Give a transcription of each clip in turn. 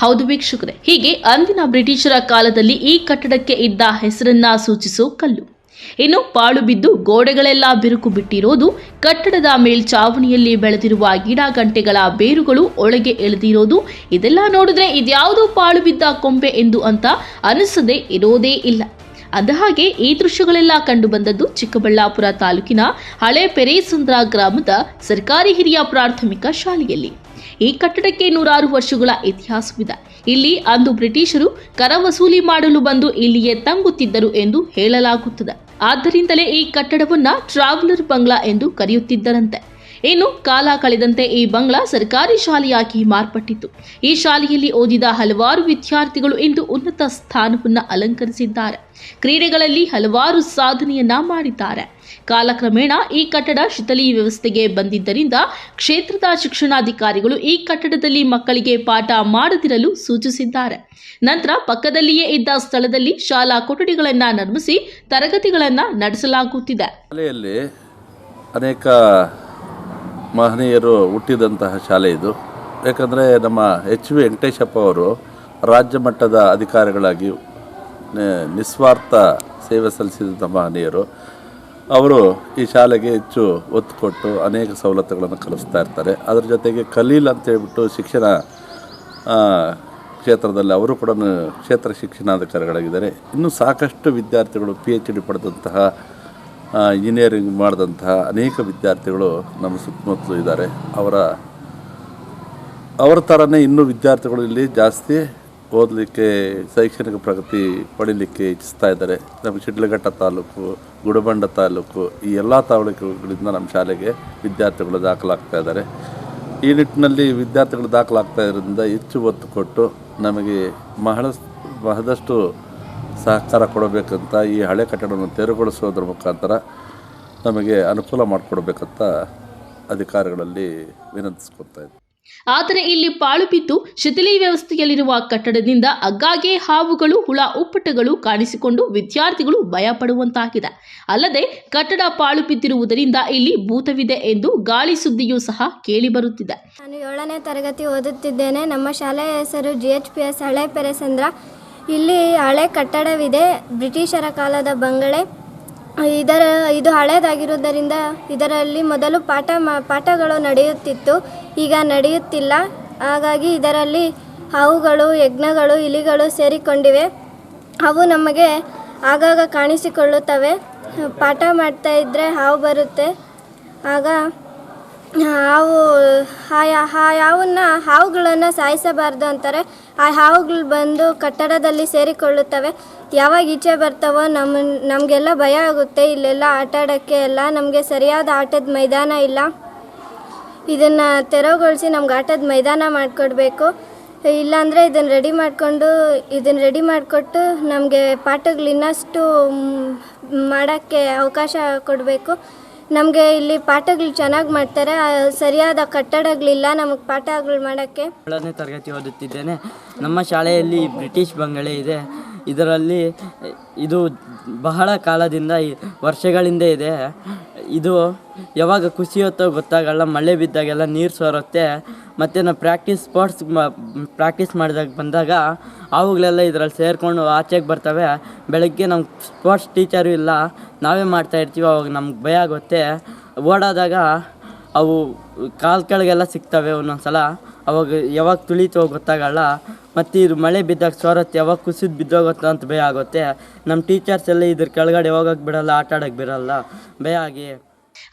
ಹೌದು ವೀಕ್ಷಕರೇ, ಹೀಗೆ ಅಂದಿನ ಬ್ರಿಟಿಷರ ಕಾಲದಲ್ಲಿ ಈ ಕಟ್ಟಡಕ್ಕೆ ಇದ್ದ ಹೆಸರನ್ನ ಸೂಚಿಸೋ ಕಲ್ಲು. ಇನ್ನು ಪಾಳು ಬಿದ್ದು ಗೋಡೆಗಳೆಲ್ಲ ಬಿರುಕು ಬಿಟ್ಟಿರೋದು, ಕಟ್ಟಡದ ಮೇಲ್ಚಾವಣಿಯಲ್ಲಿ ಬೆಳೆದಿರುವ ಗಿಡ ಗಂಟೆಗಳ ಬೇರುಗಳು ಒಳಗೆ ಎಳೆದಿರೋದು, ಇದೆಲ್ಲ ನೋಡಿದ್ರೆ ಇದ್ಯಾವುದೋ ಪಾಳು ಬಿದ್ದ ಕೊಂಬೆ ಎಂದು ಅಂತ ಅನಿಸದೆ ಇರೋದೇ ಇಲ್ಲ. ಅಂದಹಾಗೆ ಈ ದೃಶ್ಯಗಳೆಲ್ಲ ಕಂಡುಬಂದದ್ದು ಚಿಕ್ಕಬಳ್ಳಾಪುರ ತಾಲೂಕಿನ ಹಳೆ ಪೆರೇಸುಂದ್ರ ಗ್ರಾಮದ ಸರ್ಕಾರಿ ಹಿರಿಯ ಪ್ರಾಥಮಿಕ ಶಾಲೆಯಲ್ಲಿ. ಈ ಕಟ್ಟಡಕ್ಕೆ ನೂರಾರು ವರ್ಷಗಳ ಇತಿಹಾಸವಿದೆ. ಇಲ್ಲಿ ಅಂದು ಬ್ರಿಟಿಷರು ಕರ ವಸೂಲಿ ಮಾಡಲು ಬಂದು ಇಲ್ಲಿಯೇ ತಂಗುತ್ತಿದ್ದರು ಎಂದು ಹೇಳಲಾಗುತ್ತದೆ. ಆದ್ದರಿಂದಲೇ ಈ ಕಟ್ಟಡವನ್ನ ಟ್ರಾವೆಲರ್ ಬಂಗ್ಲಾ ಎಂದು ಕರೆಯುತ್ತಿದ್ದರಂತೆ. ಇನ್ನು ಕಾಲ ಕಳೆದಂತೆ ಈ ಬಂಗ್ಲಾ ಸರ್ಕಾರಿ ಶಾಲೆಯಾಗಿ ಮಾರ್ಪಟ್ಟಿತು. ಈ ಶಾಲೆಯಲ್ಲಿ ಓದಿದ ಹಲವಾರು ವಿದ್ಯಾರ್ಥಿಗಳು ಇಂದು ಉನ್ನತ ಸ್ಥಾನವನ್ನು ಅಲಂಕರಿಸಿದ್ದಾರೆ. ಕ್ರೀಡೆಗಳಲ್ಲಿ ಹಲವಾರು ಸಾಧನೆಯನ್ನ ಮಾಡಿದ್ದಾರೆ. ಕಾಲಕ್ರಮೇಣ ಈ ಕಟ್ಟಡ ಶಿಥಲಿ ವ್ಯವಸ್ಥೆಗೆ ಬಂದಿದ್ದರಿಂದ ಕ್ಷೇತ್ರದ ಶಿಕ್ಷಣಾಧಿಕಾರಿಗಳು ಈ ಕಟ್ಟಡದಲ್ಲಿ ಮಕ್ಕಳಿಗೆ ಪಾಠ ಮಾಡದಿರಲು ಸೂಚಿಸಿದ್ದಾರೆ. ನಂತರ ಪಕ್ಕದಲ್ಲಿಯೇ ಇದ್ದ ಸ್ಥಳದಲ್ಲಿ ಶಾಲಾ ಕೊಠಡಿಗಳನ್ನ ನಿರ್ಮಿಸಿ ತರಗತಿಗಳನ್ನ ನಡೆಸಲಾಗುತ್ತಿದೆ. ಅನೇಕ ಮಹನೀಯರು ಹುಟ್ಟಿದಂತಹ ಶಾಲೆ ಇದು. ಯಾಕಂದರೆ ನಮ್ಮ ಎಚ್ ವಿ ವೆಂಕಟೇಶಪ್ಪ ಅವರು ರಾಜ್ಯ ಮಟ್ಟದ ಅಧಿಕಾರಿಗಳಾಗಿ ನಿಸ್ವಾರ್ಥ ಸೇವೆ ಸಲ್ಲಿಸಿದಂಥ ಮಹನೀಯರು. ಅವರು ಈ ಶಾಲೆಗೆ ಹೆಚ್ಚು ಒತ್ತು ಕೊಟ್ಟು ಅನೇಕ ಸವಲತ್ತುಗಳನ್ನು ಕಲಿಸ್ತಾ ಇರ್ತಾರೆ. ಅದರ ಜೊತೆಗೆ ಕಲೀಲ್ ಅಂತ ಹೇಳ್ಬಿಟ್ಟು ಶಿಕ್ಷಣ ಕ್ಷೇತ್ರದಲ್ಲಿ ಅವರು ಕೂಡ ಕ್ಷೇತ್ರ ಶಿಕ್ಷಣಾಧಿಕಾರಿಗಳಾಗಿದ್ದಾರೆ. ಇನ್ನು ಸಾಕಷ್ಟು ವಿದ್ಯಾರ್ಥಿಗಳು ಪಿ ಎಚ್ ಡಿ ಪಡೆದಂತಹ ಇಂಜಿನಿಯರಿಂಗ್ ಮಾಡಿದಂತಹ ಅನೇಕ ವಿದ್ಯಾರ್ಥಿಗಳು ನಮ್ಮ ಸುತ್ತಮುತ್ತಲು ಇದ್ದಾರೆ. ಅವರ ಅವರ ಥರನೇ ಇನ್ನೂ ವಿದ್ಯಾರ್ಥಿಗಳು ಇಲ್ಲಿ ಜಾಸ್ತಿ ಓದಲಿಕ್ಕೆ, ಶೈಕ್ಷಣಿಕ ಪ್ರಗತಿ ಪಡೀಲಿಕ್ಕೆ ಇಚ್ಛಿಸ್ತಾ ಇದ್ದಾರೆ. ನಮ್ಮ ಶಿಡ್ಲಘಟ್ಟ ತಾಲೂಕು, ಗುಡಬಂಡ ತಾಲೂಕು, ಈ ಎಲ್ಲ ತಾಲೂಕುಗಳಿಂದ ನಮ್ಮ ಶಾಲೆಗೆ ವಿದ್ಯಾರ್ಥಿಗಳು ದಾಖಲಾಗ್ತಾ ಇದ್ದಾರೆ. ಈ ನಿಟ್ಟಿನಲ್ಲಿ ವಿದ್ಯಾರ್ಥಿಗಳು ದಾಖಲಾಗ್ತಾ ಇರೋದ್ರಿಂದ ಹೆಚ್ಚು ಒತ್ತು ಕೊಟ್ಟು ನಮಗೆ ಬಹಳ ಬಹಳಷ್ಟು ಸಹಕಾರ ಕೊಡಬೇಕಂತ ಈ ಹಳೆ ಕಟ್ಟಡವನ್ನು ತೆರವುಗೊಳಿಸೋದ್ರ ಮುಖಾಂತರ ನಮಗೆ ಅನುಕೂಲ ಮಾಡಿಕೊಡ್ಬೇಕಂತ ಅಧಿಕಾರಿಗಳಲ್ಲಿ ವಿನಂತಿಸ್ಕೊತಾ ಇದ್ದೀನಿ ಆದರೆ ಇಲ್ಲಿ ಪಾಳು ಬಿದ್ದು ಶಿಥಿಲಿ ವ್ಯವಸ್ಥೆಯಲ್ಲಿರುವ ಕಟ್ಟಡದಿಂದ ಅಗ್ಗಾಗೆ ಹಾವುಗಳು ಹುಳ ಉಪ್ಪಟಗಳು ಕಾಣಿಸಿಕೊಂಡು ವಿದ್ಯಾರ್ಥಿಗಳು ಭಯಪಡುವಂತಾಗಿದೆ. ಅಲ್ಲದೆ ಕಟ್ಟಡ ಪಾಳು ಬಿದ್ದಿರುವುದರಿಂದ ಇಲ್ಲಿ ಭೂತವಿದೆ ಎಂದು ಗಾಳಿ ಸುದ್ದಿಯೂ ಸಹ ಕೇಳಿಬರುತ್ತಿದೆ ನಾನು ಏಳನೇ ತರಗತಿ ಓದುತ್ತಿದ್ದೇನೆ. ನಮ್ಮ ಶಾಲೆಯ ಹೆಸರು ಜಿ ಎಚ್ ಪಿ ಎಸ್ ಹಳೆ ಪೆರೆಸಂದ್ರ ಇಲ್ಲಿ ಹಳೆ ಕಟ್ಟಡವಿದೆ. ಬ್ರಿಟಿಷರ ಕಾಲದ ಬಂಗಲೆ ಇದರ, ಇದು ಹಳೆಯದಾಗಿರುವುದರಿಂದ ಇದರಲ್ಲಿ ಮೊದಲು ಪಾಠ ಪಾಠಗಳು ನಡೆಯುತ್ತಿತ್ತು. ಈಗ ನಡೆಯುತ್ತಿಲ್ಲ. ಹಾಗಾಗಿ ಇದರಲ್ಲಿ ಹಾವುಗಳು, ಯಜ್ಞಗಳು, ಇಲಿಗಳು ಸೇರಿಕೊಂಡಿವೆ. ಅವು ನಮಗೆ ಆಗಾಗ ಕಾಣಿಸಿಕೊಳ್ಳುತ್ತವೆ. ಪಾಠ ಮಾಡ್ತಾ ಇದ್ದರೆ ಹಾವು ಬರುತ್ತೆ. ಆಗ ಹಾವು, ಆ ಹಾವನ್ನ ಹಾವುಗಳನ್ನು ಸಾಯಿಸಬಾರ್ದು ಅಂತಾರೆ. ಆ ಹಾವುಗಳು ಬಂದು ಕಟ್ಟಡದಲ್ಲಿ ಸೇರಿಕೊಳ್ಳುತ್ತವೆ. ಯಾವಾಗ ಈಚೆ ಬರ್ತಾವೋ ನಮ್ಮ ನಮಗೆಲ್ಲ ಭಯ ಆಗುತ್ತೆ. ಇಲ್ಲೆಲ್ಲ ಆಟ ಆಡೋಕ್ಕೆ ಎಲ್ಲ ನಮಗೆ ಸರಿಯಾದ ಆಟದ ಮೈದಾನ ಇಲ್ಲ. ಇದನ್ನು ತೆರವುಗೊಳಿಸಿ ನಮ್ಗೆ ಆಟದ ಮೈದಾನ ಮಾಡಿಕೊಡ್ಬೇಕು. ಇಲ್ಲಾಂದರೆ ಇದನ್ನು ರೆಡಿ ಮಾಡಿಕೊಂಡು, ಇದನ್ನು ರೆಡಿ ಮಾಡಿಕೊಟ್ಟು ನಮಗೆ ಪಾಠಗಳು ಇನ್ನಷ್ಟು ಮಾಡೋಕ್ಕೆ ಅವಕಾಶ ಕೊಡಬೇಕು. ನಮಗೆ ಇಲ್ಲಿ ಪಾಠಗಳು ಚೆನ್ನಾಗಿ ಮಾಡ್ತಾರೆ ಸರಿಯಾದ ಕಟ್ಟಡಗಳಿಲ್ಲ ನಮಗೆ ಪಾಠಗಳು ಮಾಡೋಕ್ಕೆ. ಏಳನೇ ತರಗತಿ ಓದುತ್ತಿದ್ದೇನೆ. ನಮ್ಮ ಶಾಲೆಯಲ್ಲಿ ಬ್ರಿಟಿಷ್ ಬಂಗಲೆ ಇದೆ. ಇದರಲ್ಲಿ ಇದು ಬಹಳ ಕಾಲದಿಂದ ವರ್ಷಗಳಿಂದ ಇದೆ. ಇದು ಯಾವಾಗ ಕುಸಿಯುತ್ತೋ ಗೊತ್ತಾಗಲ್ಲ, ಮಳೆ ಬಿದ್ದಾಗೆಲ್ಲ ನೀರು ಸೋರುತ್ತೆ. ಮತ್ತು ನಾವು ಪ್ರಾಕ್ಟೀಸ್ ಸ್ಪೋರ್ಟ್ಸ್ ಪ್ರಾಕ್ಟೀಸ್ ಮಾಡಿದಾಗ ಬಂದಾಗ ಅವುಗಳೆಲ್ಲ ಇದರಲ್ಲಿ ಸೇರಿಕೊಂಡು ಆಚೆಗೆ ಬರ್ತವೆ. ಬೆಳಗ್ಗೆ ನಮ್ಮ ಸ್ಪೋರ್ಟ್ಸ್ ಟೀಚರು ಇಲ್ಲ. ನಾವೇ ಮಾಡ್ತಾ ಇರ್ತೀವಿ, ಅವಾಗ ನಮ್ಗೆ ಭಯ ಆಗುತ್ತೆ. ಓಡಾದಾಗ ಅವು ಕಾಲು ಕೆಳಗೆಲ್ಲ ಸಿಗ್ತವೆ ಒಂದೊಂದು ಸಲ ಅವಾಗ ಯಾವಾಗ ತುಳಿತೋ ಗೊತ್ತಾಗಲ್ಲ. ಮತ್ತು ಇದು ಮಳೆ ಬಿದ್ದಾಗ ಸೋರತ್ತೆ ಯಾವಾಗ ಕುಸಿದು ಬಿದ್ದೋಗುತ್ತೋ ಅಂತ ಭಯ ಆಗುತ್ತೆ. ನಮ್ಮ ಟೀಚರ್ಸ್ ಎಲ್ಲ ಇದ್ರ ಕೆಳಗಡೆ ಯಾವಾಗ ಬಿಡಲ್ಲ, ಆಟ ಆಡೋಕ್ಕೆ ಬಿಡಲ್ಲ. ಭಯ ಆಗಿ.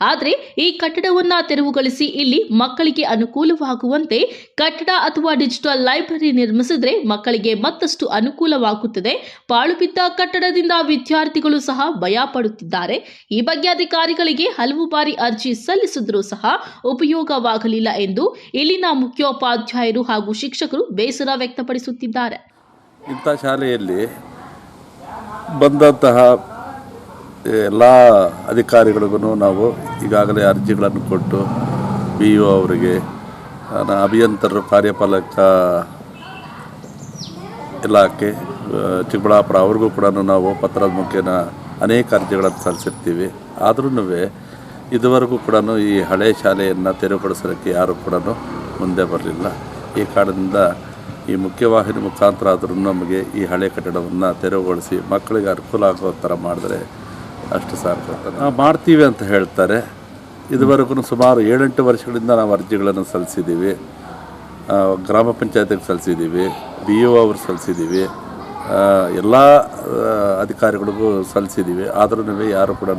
ಆದರೆ ಈ ಕಟ್ಟಡವನ್ನ ತೆರವುಗೊಳಿಸಿ ಇಲ್ಲಿ ಮಕ್ಕಳಿಗೆ ಅನುಕೂಲವಾಗುವಂತೆ ಕಟ್ಟಡ ಅಥವಾ ಡಿಜಿಟಲ್ ಲೈಬ್ರರಿ ನಿರ್ಮಿಸಿದ್ರೆ ಮಕ್ಕಳಿಗೆ ಮತ್ತಷ್ಟು ಅನುಕೂಲವಾಗುತ್ತದೆ. ಪಾಳು ಬಿದ್ದ ಕಟ್ಟಡದಿಂದ ವಿದ್ಯಾರ್ಥಿಗಳು ಸಹ ಭಯ ಪಡುತ್ತಿದ್ದಾರೆ. ಈ ಬಗ್ಗೆ ಅಧಿಕಾರಿಗಳಿಗೆ ಹಲವು ಬಾರಿ ಅರ್ಜಿ ಸಲ್ಲಿಸಿದ್ರೂ ಸಹ ಉಪಯೋಗವಾಗಲಿಲ್ಲ ಎಂದು ಇಲ್ಲಿನ ಮುಖ್ಯೋಪಾಧ್ಯಾಯರು ಹಾಗೂ ಶಿಕ್ಷಕರು ಬೇಸರ ವ್ಯಕ್ತಪಡಿಸುತ್ತಿದ್ದಾರೆ. ಇಂಥ ಶಾಲೆಯಲ್ಲಿ ಬಂದಂತಹ ಎಲ್ಲ ಅಧಿಕಾರಿಗಳಿಗೂ ನಾವು ಈಗಾಗಲೇ ಅರ್ಜಿಗಳನ್ನು ಕೊಟ್ಟು ಬಿ ಇ ಅವರಿಗೆ ಅಭಿಯಂತರರು ಕಾರ್ಯಪಾಲಕ ಇಲಾಖೆ ಚಿಕ್ಕಬಳ್ಳಾಪುರ ಅವ್ರಿಗೂ ಕೂಡ ನಾವು ಪತ್ರದ ಮುಖೇನ ಅನೇಕ ಅರ್ಜಿಗಳನ್ನು ಸಲ್ಲಿಸಿರ್ತೀವಿ. ಆದ್ರೂ ಇದುವರೆಗೂ ಕೂಡ ಈ ಹಳೆ ಶಾಲೆಯನ್ನು ತೆರವುಗೊಳಿಸೋದಕ್ಕೆ ಯಾರೂ ಕೂಡ ಮುಂದೆ ಬರಲಿಲ್ಲ. ಈ ಕಾರಣದಿಂದ ಈ ಮುಖ್ಯವಾಹಿನಿ ಮುಖಾಂತರ ಆದರೂ ನಮಗೆ ಈ ಹಳೆ ಕಟ್ಟಡವನ್ನು ತೆರವುಗೊಳಿಸಿ ಮಕ್ಕಳಿಗೆ ಅನುಕೂಲ ಆಗೋ ಥರ ಮಾಡಿದ್ರೆ ಅಷ್ಟು ಅಂತ ನಾವು ಮಾಡ್ತೀವಿ ಅಂತ ಹೇಳ್ತಾರೆ. ಇದುವರೆಗೂ ಸುಮಾರು ಏಳೆಂಟು ವರ್ಷಗಳಿಂದ ನಾವು ಅರ್ಜಿಗಳನ್ನು ಸಲ್ಲಿಸಿದ್ದೀವಿ. ಗ್ರಾಮ ಪಂಚಾಯತಿಗೆ ಸಲ್ಲಿಸಿದ್ದೀವಿ, ಬಿ ಒ ಅವ್ರು ಸಲ್ಲಿಸಿದ್ದೀವಿ. ಎಲ್ಲ ಅಧಿಕಾರಿಗಳಿಗೂ ಸಲ್ಲಿಸಿದ್ದೀವಿ. ಆದ್ರೂ ಯಾರು ಕೂಡ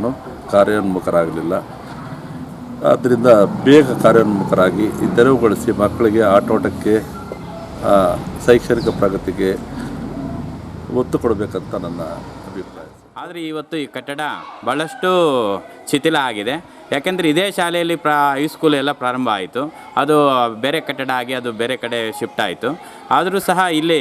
ಕಾರ್ಯೋನ್ಮುಖರಾಗಲಿಲ್ಲ. ಆದ್ದರಿಂದ ಬೇಗ ಕಾರ್ಯೋನ್ಮುಖರಾಗಿ ಈ ತೆರವುಗೊಳಿಸಿ ಮಕ್ಕಳಿಗೆ ಆಟೋಟಕ್ಕೆ ಶೈಕ್ಷಣಿಕ ಪ್ರಗತಿಗೆ ಒತ್ತು ಕೊಡಬೇಕಂತ ನನ್ನ ಆದರೆ ಇವತ್ತು ಈ ಕಟ್ಟಡ ಭಾಳಷ್ಟು ಶಿಥಿಲ ಆಗಿದೆ. ಯಾಕೆಂದರೆ ಇದೇ ಶಾಲೆಯಲ್ಲಿ ಪ್ರಾ ಹೈಸ್ಕೂಲ್ ಎಲ್ಲ ಪ್ರಾರಂಭ ಆಯಿತು. ಅದು ಬೇರೆ ಕಟ್ಟಡ ಆಗಿ ಅದು ಬೇರೆ ಕಡೆ ಶಿಫ್ಟ್ ಆಯಿತು. ಆದರೂ ಸಹ ಇಲ್ಲಿ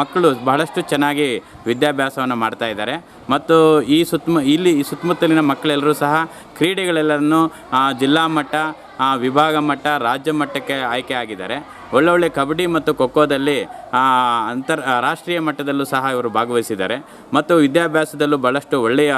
ಮಕ್ಕಳು ಬಹಳಷ್ಟು ಚೆನ್ನಾಗಿ ವಿದ್ಯಾಭ್ಯಾಸವನ್ನು ಮಾಡ್ತಾ ಇದ್ದಾರೆ. ಮತ್ತು ಈ ಸುತ್ತಮು, ಇಲ್ಲಿ ಈ ಸುತ್ತಮುತ್ತಲಿನ ಮಕ್ಕಳೆಲ್ಲರೂ ಸಹ ಕ್ರೀಡೆಗಳೆಲ್ಲರನ್ನು ಜಿಲ್ಲಾ ಮಟ್ಟ ವಿಭಾಗ ಮಟ್ಟ, ರಾಜ್ಯ ಮಟ್ಟಕ್ಕೆ ಆಯ್ಕೆ ಆಗಿದ್ದಾರೆ. ಒಳ್ಳೊಳ್ಳೆ ಕಬಡ್ಡಿ ಮತ್ತು ಖೋಖೋದಲ್ಲಿ ಅಂತರ್ ರಾಷ್ಟ್ರೀಯ ಮಟ್ಟದಲ್ಲೂ ಸಹ ಇವರು ಭಾಗವಹಿಸಿದ್ದಾರೆ. ಮತ್ತು ವಿದ್ಯಾಭ್ಯಾಸದಲ್ಲೂ ಭಾಳಷ್ಟು ಒಳ್ಳೆಯ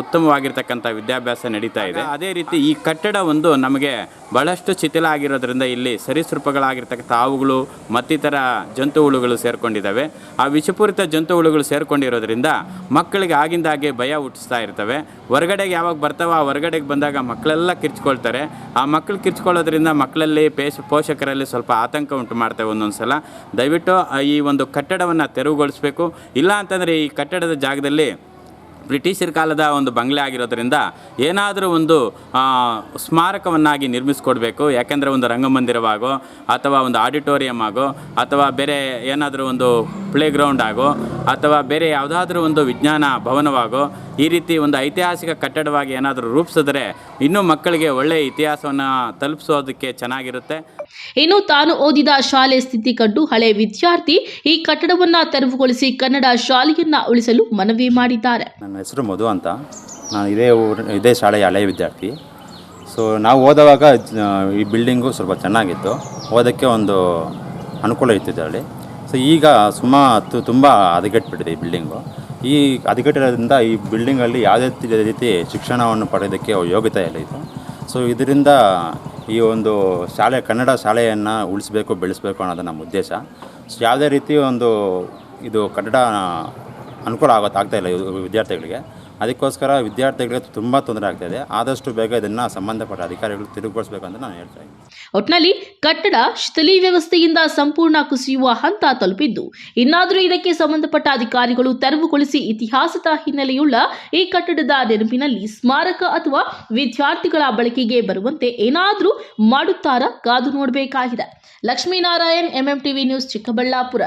ಉತ್ತಮವಾಗಿರ್ತಕ್ಕಂಥ ವಿದ್ಯಾಭ್ಯಾಸ ನಡೀತಾ ಇದೆ. ಅದೇ ರೀತಿ ಈ ಕಟ್ಟಡ ಒಂದು ನಮಗೆ ಬಹಳಷ್ಟು ಶಿಥಿಲ ಆಗಿರೋದ್ರಿಂದ ಇಲ್ಲಿ ಸರೀಸೃಪಗಳಾಗಿರ್ತಕ್ಕಂಥ ಹಾವುಗಳು, ಮತ್ತಿತರ ಜಂತು ಹುಳುಗಳು ಸೇರಿಕೊಂಡಿದ್ದಾವೆ. ಆ ವಿಷಪೂರಿತ ಜಂತು ಹುಳುಗಳು ಸೇರಿಕೊಂಡಿರೋದ್ರಿಂದ ಮಕ್ಕಳಿಗೆ ಆಗಿಂದಾಗೆ ಭಯ ಹುಟ್ಟಿಸ್ತಾ ಇರ್ತವೆ. ಹೊರಗಡೆಗೆ ಯಾವಾಗ ಬರ್ತಾವ ಆ ಹೊರಗಡೆಗೆ ಬಂದಾಗ ಮಕ್ಕಳೆಲ್ಲ ಕಿರ್ಚ್ಕೊಳ್ತಾರೆ. ಆ ಮಕ್ಕಳು ಕಿರ್ಚ್ಕೊಳ್ಳೋದ್ರಿಂದ ಮಕ್ಕಳಲ್ಲಿ ಪೇಶ ಪೋಷಕರಲ್ಲಿ ಸ್ವಲ್ಪ ಆತಂಕ ಉಂಟು ಮಾಡ್ತೇವೆ ಒಂದೊಂದು ಸಲ ದಯವಿಟ್ಟು ಈ ಒಂದು ಕಟ್ಟಡವನ್ನು ತೆರವುಗೊಳಿಸಬೇಕು. ಇಲ್ಲ ಅಂತಂದರೆ ಈ ಕಟ್ಟಡದ ಜಾಗದಲ್ಲಿ ಬ್ರಿಟಿಷರ ಕಾಲದ ಒಂದು ಬಂಗ್ಲೆ ಆಗಿರೋದ್ರಿಂದ ಏನಾದರೂ ಒಂದು ಸ್ಮಾರಕವನ್ನಾಗಿ ನಿರ್ಮಿಸ್ಕೊಡ್ಬೇಕು, ಯಾಕೆಂದರೆ ಒಂದು ರಂಗಮಂದಿರವಾಗೋ ಅಥವಾ ಒಂದು ಆಡಿಟೋರಿಯಂ ಆಗೋ ಅಥವಾ ಬೇರೆ ಏನಾದರೂ ಒಂದು ಪ್ಲೇ ಗ್ರೌಂಡ್ ಆಗೋ ಅಥವಾ ಬೇರೆ ಯಾವುದಾದ್ರೂ ಒಂದು ವಿಜ್ಞಾನ ಭವನವಾಗೋ ಈ ರೀತಿ ಒಂದು ಐತಿಹಾಸಿಕ ಕಟ್ಟಡವಾಗಿ ಏನಾದರೂ ರೂಪಿಸಿದ್ರೆ ಇನ್ನೂ ಮಕ್ಕಳಿಗೆ ಒಳ್ಳೆಯ ಇತಿಹಾಸವನ್ನು ತಲುಪಿಸೋದಕ್ಕೆ ಚೆನ್ನಾಗಿರುತ್ತೆ. ಇನ್ನು ತಾನು ಓದಿದ ಶಾಲೆ ಸ್ಥಿತಿ ಕಂಡು ಹಳೆ ವಿದ್ಯಾರ್ಥಿ ಈ ಕಟ್ಟಡವನ್ನ ತೆರವುಗೊಳಿಸಿ ಕನ್ನಡ ಶಾಲೆಯನ್ನ ಉಳಿಸಲು ಮನವಿ ಮಾಡಿದ್ದಾರೆ. ನನ್ನ ಹೆಸರು ಮಧು ಅಂತ. ನಾನು ಇದೇ ಇದೇ ಶಾಲೆಯ ಹಳೆಯ ವಿದ್ಯಾರ್ಥಿ. ಸೊ ನಾವು ಓದುವಾಗ ಈ ಬಿಲ್ಡಿಂಗು ಸ್ವಲ್ಪ ಚೆನ್ನಾಗಿತ್ತು. ಓದೋಕ್ಕೆ ಒಂದು ಅನುಕೂಲ ಇತ್ತು ಇದರಲ್ಲಿ. ಸೊ ಈಗ ಸುಮಾ ತುಂಬ ಹದಗೆಟ್ಬಿಟ್ಟಿದೆ ಈ ಬಿಲ್ಡಿಂಗು. ಈ ಹದಗೆಟ್ಟಿರೋದ್ರಿಂದ ಈ ಬಿಲ್ಡಿಂಗಲ್ಲಿ ಯಾವುದೇ ರೀತಿ- ರೀತಿ ಶಿಕ್ಷಣವನ್ನು ಪಡೆಯೋದಕ್ಕೆ ಯೋಗ್ಯತೆ ಇಲ್ಲ ಇದು. ಸೊ ಇದರಿಂದ ಈ ಒಂದು ಶಾಲೆ, ಕನ್ನಡ ಶಾಲೆಯನ್ನು ಉಳಿಸಬೇಕು, ಬೆಳೆಸಬೇಕು ಅನ್ನೋದು ನಮ್ಮ ಉದ್ದೇಶ. ಸೊ ಯಾವುದೇ ರೀತಿ ಒಂದು ಇದು ಕನ್ನಡ ಅನುಕೂಲ ಆಗೋದು ಆಗ್ತಾಯಿಲ್ಲ ವಿದ್ಯಾರ್ಥಿಗಳಿಗೆ. ಅದಕ್ಕೋಸ್ಕರ ವಿದ್ಯಾರ್ಥಿಗಳಿಗೆ ತುಂಬ ತೊಂದರೆ ಆಗ್ತಾಯಿದೆ ಆದಷ್ಟು ಬೇಗ ಇದನ್ನ ಸಂಬಂಧಪಟ್ಟ ಅಧಿಕಾರಿಗಳು ತಿರುಗಿಗೊಳಿಸ್ಬೇಕು ಅಂತ ನಾನು ಹೇಳ್ತಾ ಇದ್ದೀನಿ. ಒಟ್ನಲ್ಲಿ ಕಟ್ಟಡ ಶಿಥಲಿ ವ್ಯವಸ್ಥೆಯಿಂದ ಸಂಪೂರ್ಣ ಕುಸಿಯುವ ಹಂತ ತಲುಪಿದ್ದು, ಇನ್ನಾದರೂ ಇದಕ್ಕೆ ಸಂಬಂಧಪಟ್ಟ ಅಧಿಕಾರಿಗಳು ತೆರವುಗೊಳಿಸಿ ಇತಿಹಾಸದ ಹಿನ್ನೆಲೆಯುಳ್ಳ ಈ ಕಟ್ಟಡದ ನೆನಪಿನಲ್ಲಿ ಸ್ಮಾರಕ ಅಥವಾ ವಿದ್ಯಾರ್ಥಿಗಳ ಬಳಕೆಗೆ ಬರುವಂತೆ ಏನಾದರೂ ಮಾಡುತ್ತಾರಾ ಕಾದು ನೋಡಬೇಕಾಗಿದೆ. Lakshminarayan MM TV news Chikkaballapur.